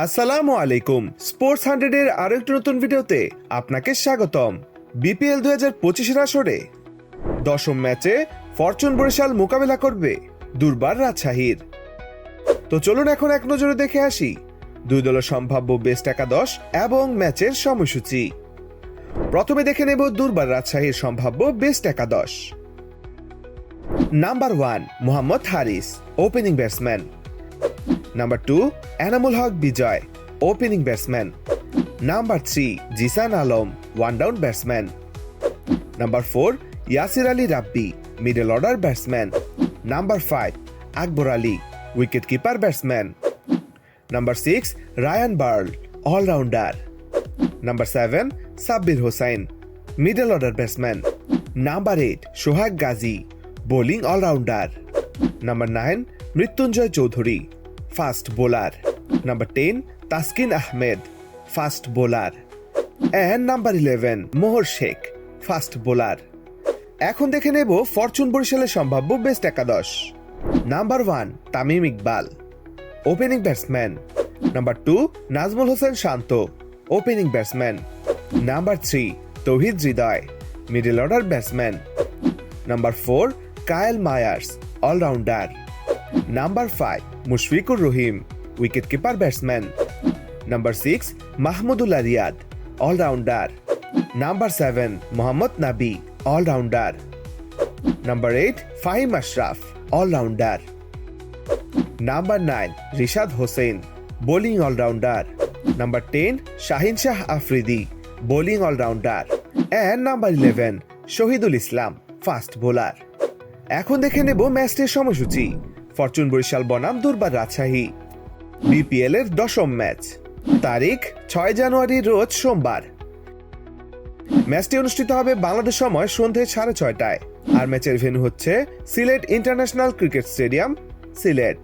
আসসালামু আলাইকুম। স্পোর্টস হান্ড্রেডের আরও একটি নতুন ভিডিওতে আপনাকে স্বাগতম। বিপিএল দুই হাজার পঁচিশের আসরে দশম ম্যাচে ফরচুন বরিশাল মোকাবেলা করবে দুর্বার রাজশাহীর। তো চলুন এখন এক নজরে দেখে আসি দুই দলের সম্ভাব্য বেস্ট একাদশ এবং ম্যাচের সময়সূচি। প্রথমে দেখে নেব দুর্বার রাজশাহীর সম্ভাব্য বেস্ট একাদশ। Number one, Mohammad Haris opening batsman number two Enamul Haque Bijoy opening batsman number three Zishan Alam one down batsman number four Yasir Ali Rabbi middle order batsman number five Akbar Ali wicket keeper batsman number six Ryan Burl allrounder number seven Sabbir Hossain middle order batsman number eight Sohag Gazi bowling allrounder number nine Mrittunjoy Chowdhury fast bowler. Number ten Taskin Ahmed, fast bowler. And number eleven Mohor Sheikh, fast bowler. এখন দেখে নেব Fortune বরিশালের সম্ভাব্য best একাদশ। Number one Tamim Iqbal opening batsman number two Najmul Hossain Shanto opening batsman number three Towhid Hridoy middle order batsman number four Kyle Mayers allrounder number five Mushfiqur Rahim wicket keeper batsman number six Mahmudullah Riyad allrounder number seven Mohammad Nabi allrounder number eight Faheem Ashraf allrounder number nine Rishad Hossain bowling allrounder number ten Shaheen Shah Afridi bowling allrounder and number eleven Shahidul Islam fast bowler এখন দেখে নেব ম্যাচটির সময়সূচি। Fortune Barishal বনাম দুর্বার Rajshahi. BPL এর দশম match. তারিখ, ছয় জানুয়ারি রোজ সোমবার। ম্যাচটি অনুষ্ঠিত হবে বাংলাদেশ সময় সন্ধে সাড়ে ছয়টায়। আর ম্যাচের ভেন্যু হচ্ছে Sylhet international cricket stadium, Sylhet.